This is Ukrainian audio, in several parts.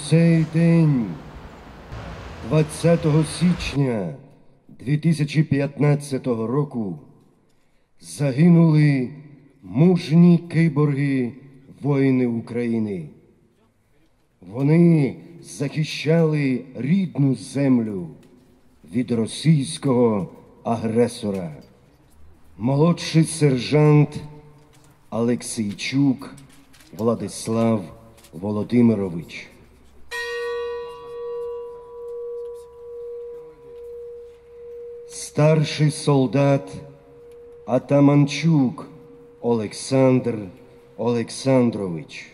Цей день, 20 січня 2015 року, загинули мужні киборги воїни України. Вони захищали рідну землю від російського агресора. Молодший сержант Алексійчук Владислав Володимирович. Старший солдат Атаманчук Олександр Олександрович.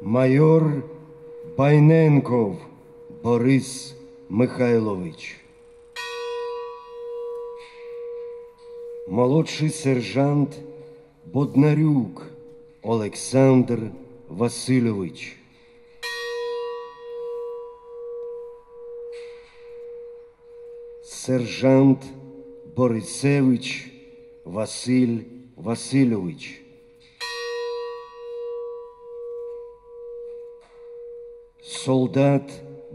Майор Байненков Борис Михайлович. Молодший сержант Боднарюк Олександр Васильович. Сержант Борисевич Василь Васильович. Солдат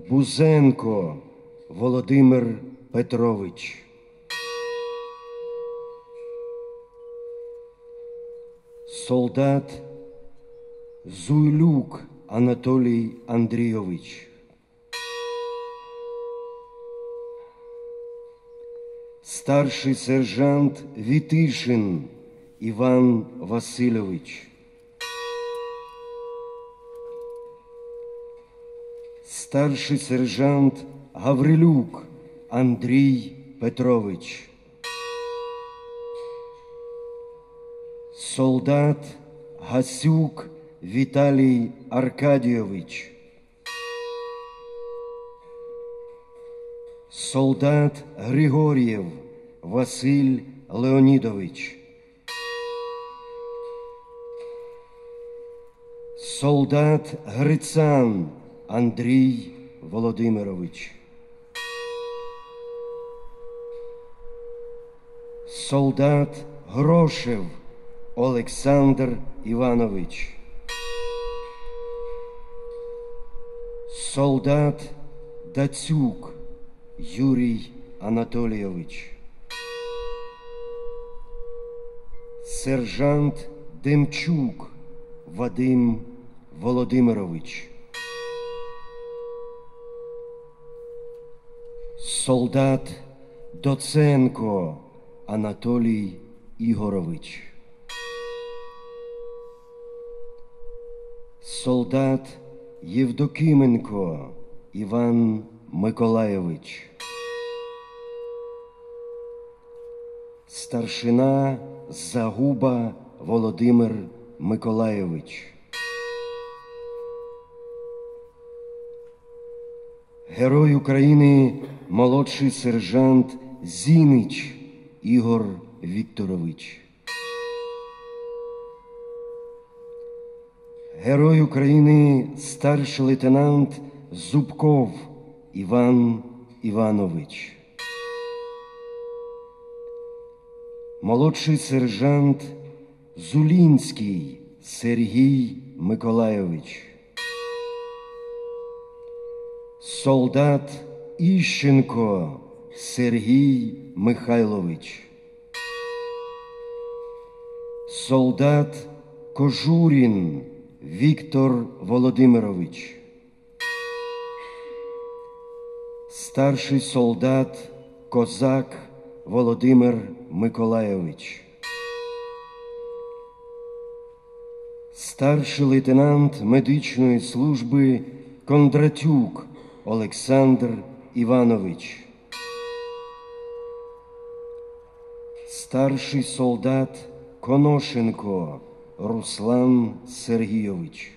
Бузенко Володимир Петрович. Солдат Зуйлюк Анатолій Андрійович. Старший сержант Вітишин Іван Васильович. Старший сержант Гаврилюк Андрій Петрович. Солдат Гасюк Віталій Аркадійович. Солдат Григор'єв Василь Леонідович. Солдат Грицан Андрій Володимирович. Солдат Грошев Олександр Іванович. Солдат Дацюк Юрій Анатолійович. Сержант Демчук Вадим Володимирович. Солдат Доценко Анатолій Ігорович. Солдат Євдокименко Іван Миколайович. Старшина Загуба Володимир Миколайович. Герой України молодший сержант Зінич Ігор Вікторович. Герой України старший лейтенант Зубков Іван Іванович. Молодший сержант Зулінський Сергій Миколайович. Солдат Іщенко Сергій Михайлович. Солдат Кожурін Віктор Володимирович. Старший солдат Козак Володимир Миколайович. Старший лейтенант медичної служби Кондратюк Олександр Іванович. Старший солдат Коношенко Руслан Сергійович.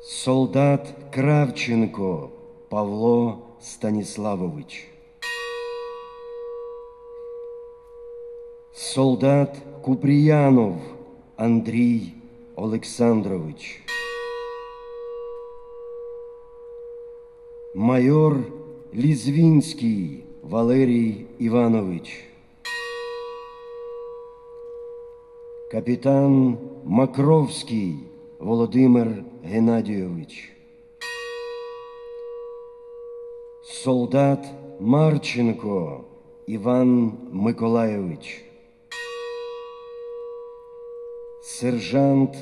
Солдат Кравченко Павло Станіславович. Солдат Купріянов Андрій Олександрович. Майор Лізвінський Валерій Іванович. капітан Макровський Володимир Геннадійович, солдат Марченко Іван Миколайович, сержант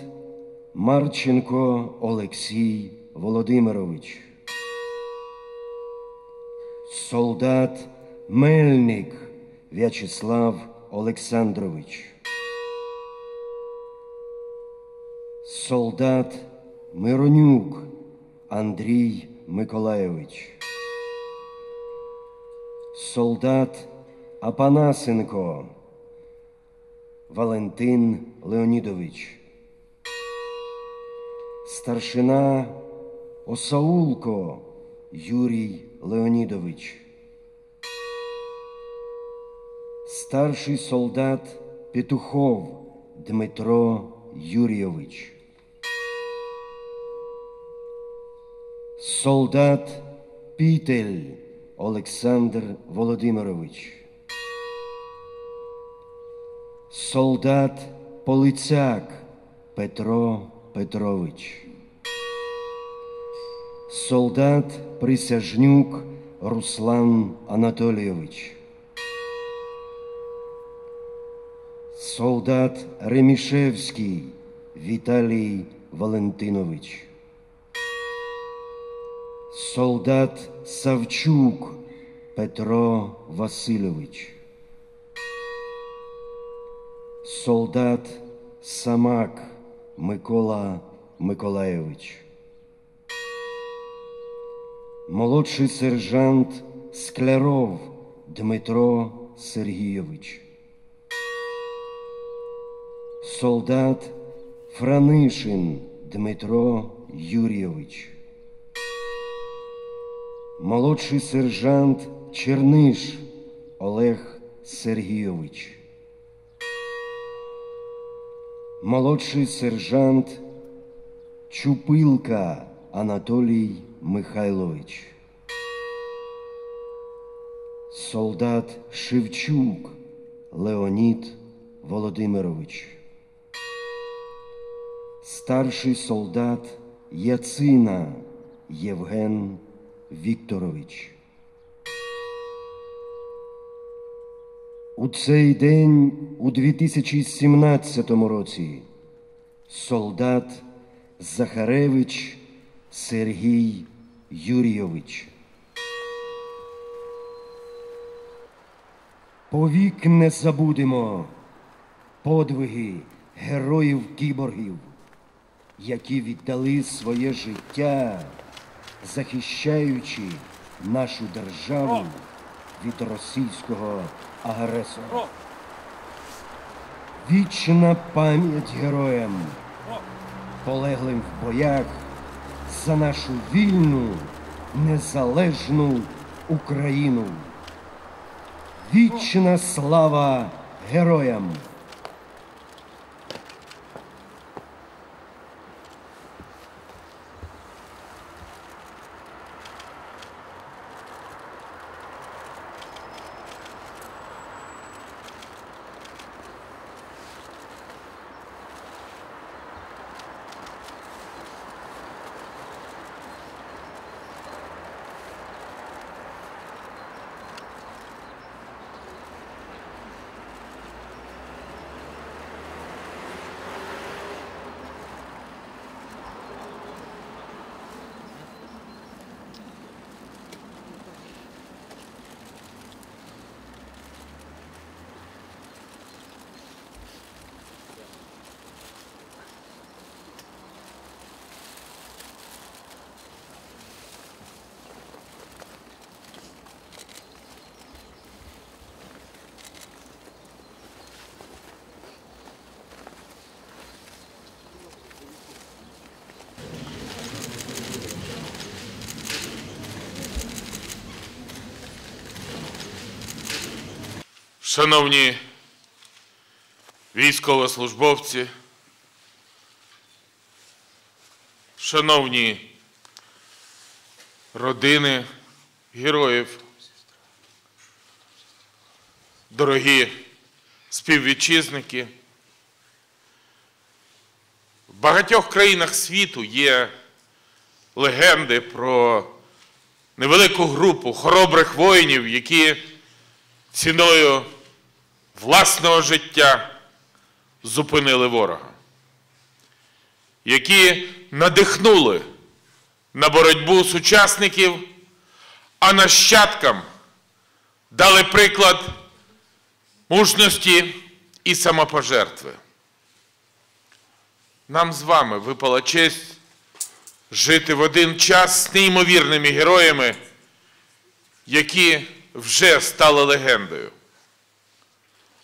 Марченко Олексій Володимирович, солдат Мельник В'ячеслав Олександрович, солдат Миронюк Андрій Миколайович, солдат Апанасенко Валентин Леонідович, старшина Осаулко Юрій Леонідович, старший солдат Петухов Дмитро Юрійович, солдат Пітель Олександр Володимирович, солдат Полицяк Петро Петрович, солдат Присяжнюк Руслан Анатолійович, солдат Ремішевський Віталій Валентинович, солдат Савчук Петро Васильович, солдат Самак Микола Миколайович, молодший сержант Скляров Дмитро Сергійович, солдат Франишин Дмитро Юрійович, молодший сержант Черниш Олег Сергійович, молодший сержант Чупилка Анатолій Михайлович, солдат Шевчук Леонід Володимирович, старший солдат Яцина Євген Вікторович. У цей день у 2017 році солдат Захаревич Сергій Юрійович. Повік не забудемо подвиги героїв кіборгів, які віддали своє життя, захищаючи нашу державу від російського агресора. Вічна пам'ять героям, полеглим в боях за нашу вільну, незалежну Україну. Вічна слава героям! Шановні військовослужбовці, шановні родини героїв, дорогі співвітчизники, в багатьох країнах світу є легенди про невелику групу хоробрих воїнів, які ціною власного життя зупинили ворога, які надихнули на боротьбу сучасників, а нащадкам дали приклад мужності і самопожертви. Нам з вами випала честь жити в один час з неймовірними героями, які вже стали легендою.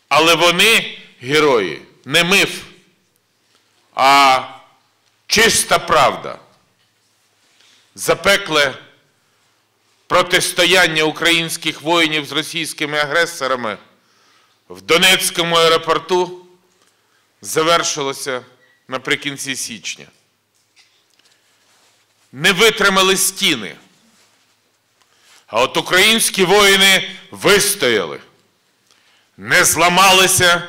Але вони, герої, не миф, а чиста правда. Запекле протистояння українських воїнів з російськими агресорами в Донецькому аеропорту завершилося наприкінці січня. Не витримали стіни. А от українські воїни вистояли, не зламалися,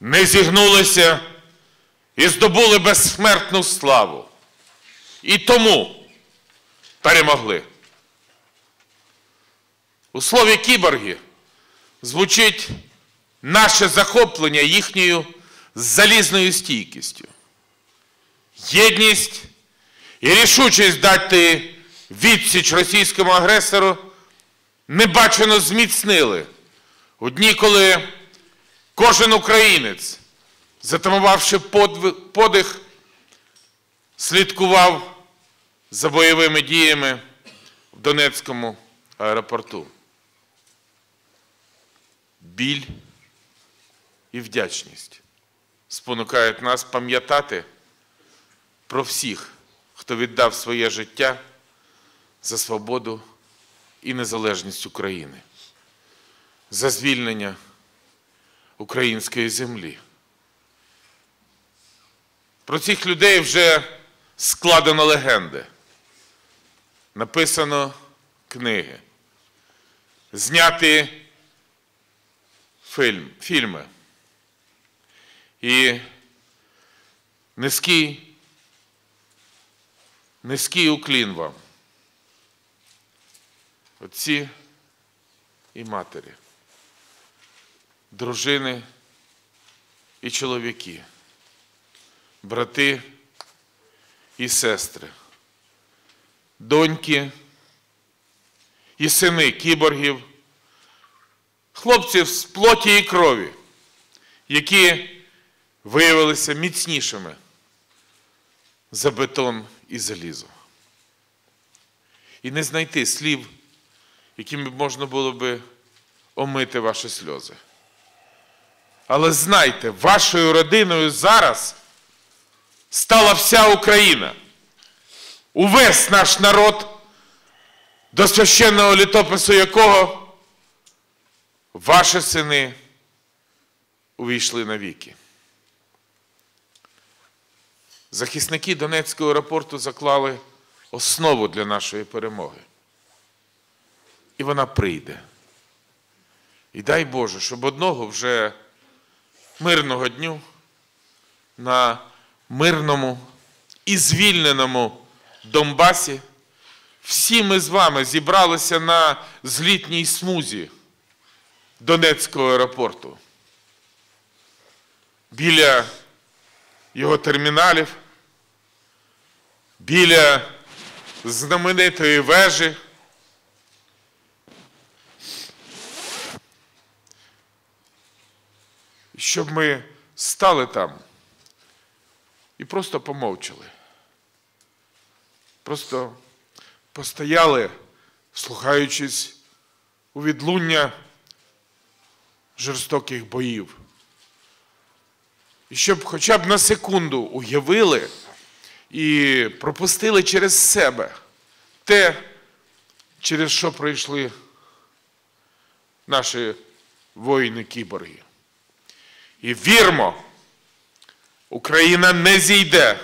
не зігнулися і здобули безсмертну славу. І тому перемогли. У слові кіборги звучить наше захоплення їхньою залізною стійкістю. Єдність і рішучість дати відсіч російському агресору небачено зміцнили у дні, коли кожен українець, затамувавши подих, слідкував за бойовими діями в Донецькому аеропорту. Біль і вдячність спонукають нас пам'ятати про всіх, хто віддав своє життя за свободу і незалежність України, за звільнення української землі. Про цих людей вже складено легенди, написано книги, зняті фільм, фільми. І низький, низький уклін вам. Отці і матері, дружини і чоловіки, брати і сестри, доньки і сини кіборгів, хлопців з плоті і крові, які виявилися міцнішими за бетон і залізо. І не знайти слів, якими можна було би омити ваші сльози. Але знайте, вашою родиною зараз стала вся Україна. Увесь наш народ, до священного літопису якого ваші сини увійшли навіки. Захисники Донецького аеропорту заклали основу для нашої перемоги. І вона прийде. І дай Боже, щоб одного вже мирного дню на мирному і звільненому Донбасі всі ми з вами зібралися на злітній смузі Донецького аеропорту. Біля його терміналів, біля знаменитої вежі. Щоб ми стали там і просто помовчали. Просто постояли, слухаючись у відлуння жорстоких боїв. І щоб хоча б на секунду уявили і пропустили через себе те, через що пройшли наші воїни-кіборги. І вірмо, Україна не зійде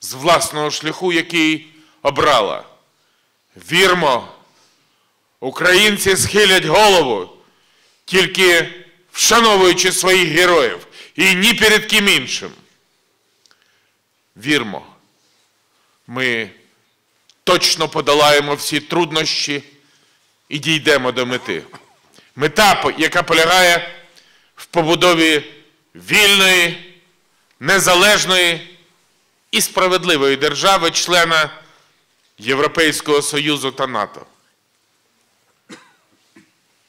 з власного шляху, який обрала. Вірмо, українці схилять голову, тільки вшановуючи своїх героїв і ні перед ким іншим. Вірмо, ми точно подолаємо всі труднощі і дійдемо до мети. Мета, яка полягає побудові вільної, незалежної і справедливої держави, члена Європейського Союзу та НАТО.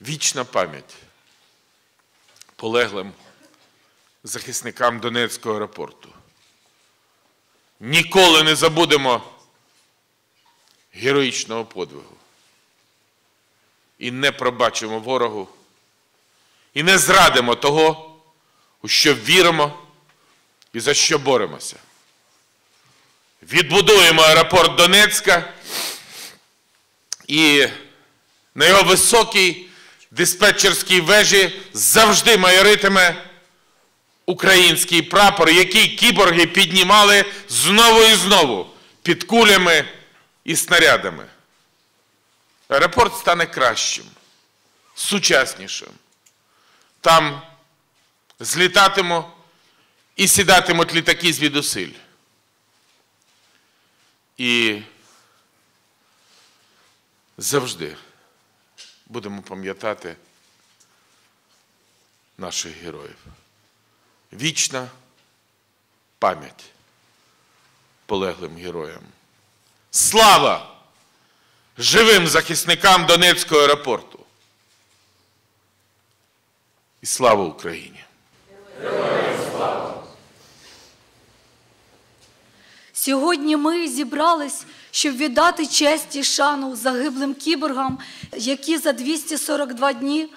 Вічна пам'ять полеглим захисникам Донецького аеропорту. Ніколи не забудемо героїчного подвигу. І не пробачимо ворогу, і не зрадимо того, у що віримо і за що боремося. Відбудуємо аеропорт Донецька і на його високій диспетчерській вежі завжди майоритиме український прапор, який кіборги піднімали знову і знову під кулями і снарядами. Аеропорт стане кращим, сучаснішим. Там злітатимо і сідатимуть літаки звідусиль. І завжди будемо пам'ятати наших героїв. Вічна пам'ять полеглим героям. Слава живим захисникам Донецького аеропорту. І слава Україні! Сьогодні ми зібрались, щоб віддати честь і шану загиблим кіборгам, які за 242 дні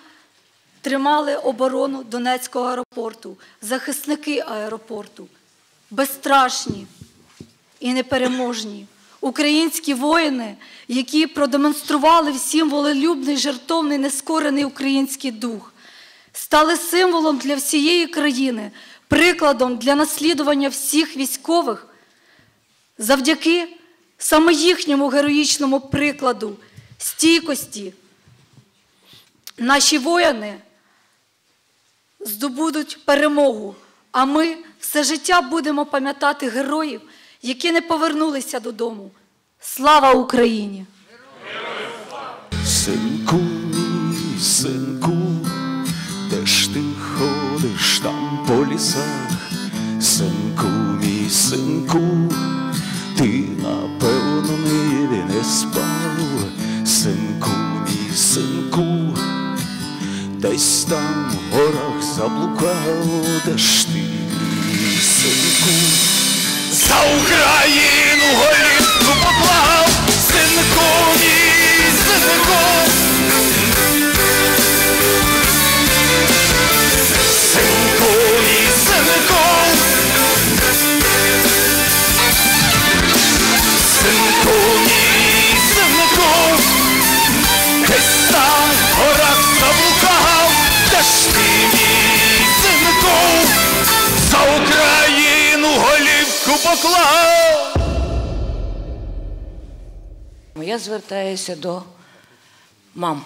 тримали оборону Донецького аеропорту, захисники аеропорту, безстрашні і непереможні. Українські воїни, які продемонстрували всім волелюбний, жертовний, нескорений український дух, стали символом для всієї країни, прикладом для наслідування всіх військових, завдяки саме їхньому героїчному прикладу, стійкості, наші воїни здобудуть перемогу, а ми все життя будемо пам'ятати героїв, які не повернулися додому. Слава Україні! Синку, мій лісах, синку, мій синку, ти напевно нині не спав, синку, мій синку, десь там в горах заблукав, де ж ти, мій синку, за Україну голівку поклав, синку, мій. Синку, поклав. Я звертаюся до мам,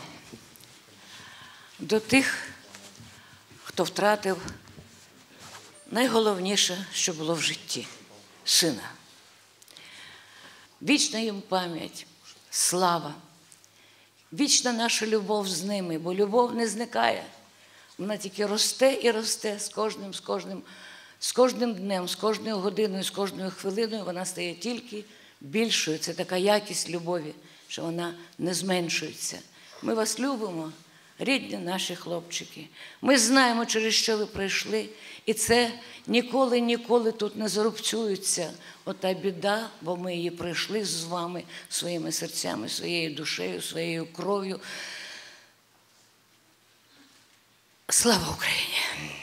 до тих, хто втратив найголовніше, що було в житті сина. Вічна їм пам'ять, слава, вічна наша любов з ними, бо любов не зникає. Вона тільки росте і росте з кожним, з кожним, з кожним днем, з кожною годиною, з кожною хвилиною вона стає тільки більшою. Це така якість любові, що вона не зменшується. Ми вас любимо, рідні наші хлопчики. Ми знаємо, через що ви пройшли, і це ніколи, ніколи тут не зарубцюється. Ота біда, бо ми її пройшли з вами своїми серцями, своєю душею, своєю кров'ю. Слава Україні!